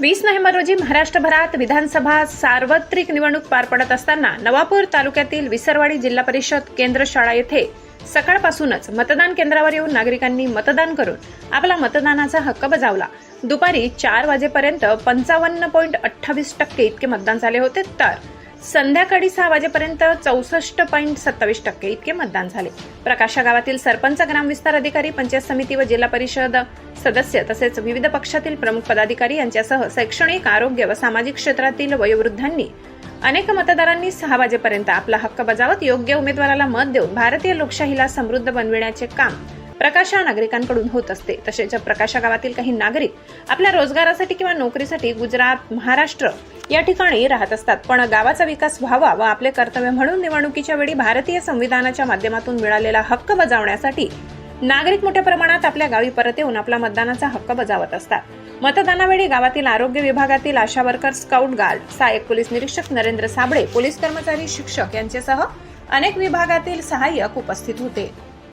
वीस नोव्हेंबर रोजी महाराष्ट्रभरात विधानसभा सार्वत्रिक निवडणूक पार पडत असताना नवापूर तालुक्यातील विसरवाडी जिल्हा परिषद केंद्र शाळा येथे सकाळपासूनच मतदान केंद्रावर येऊन नागरिकांनी मतदान करून आपला मतदानाचा हक्क बजावला. दुपारी चार वाजेपर्यंत पंचावन्न पॉईंट अठ्ठावीस टक्के इतके मतदान झाले होते तर संध्याकाळी सहा वाजेपर्यंत चौसष्ट पॉईंट सत्तावीस टक्के इतके मतदान झाले. प्रकाशा गावातील सरपंच ग्रामविस्तार अधिकारी पंचायत समिती व जिल्हा परिषद सदस्य तसेच विविध पक्षातील प्रमुख पदाधिकारी यांच्यासह शैक्षणिक आरोग्य व सामाजिक क्षेत्रातील वयोवृद्धांनी अनेक मतदारांनी सहा वाजेपर्यंत आपला हक्क बजावत योग्य उमेदवाराला मत देऊन भारतीय लोकशाहीला समृद्ध बनविण्याचे काम प्रकाशा नागरिकांकडून होत असते. तसेच प्रकाशा गावातील काही नागरिक आपल्या रोजगारासाठी किंवा नोकरीसाठी गुजरात महाराष्ट्र या ठिकाणी राहत असतात. पण गावाचा विकास व्हावा व आपले कर्तव्य म्हणून निवडणुकीच्या वेळी भारतीय संविधानाच्या माध्यमातून मिळालेला हक्क बजावण्यासाठी नागरिक मोठ्या प्रमाणात आपल्या गावी परत येऊन आपला मतदानाचा हक्क बजावत असतात. मतदानावेळी गावातील आरोग्य विभागातील आशा वर्कर स्काउट गार्ड सहाय्यक पोलीस निरीक्षक नरेंद्र साबळे पोलीस कर्मचारी शिक्षक यांच्यासह अनेक विभागातील सहाय्यक उपस्थित होते.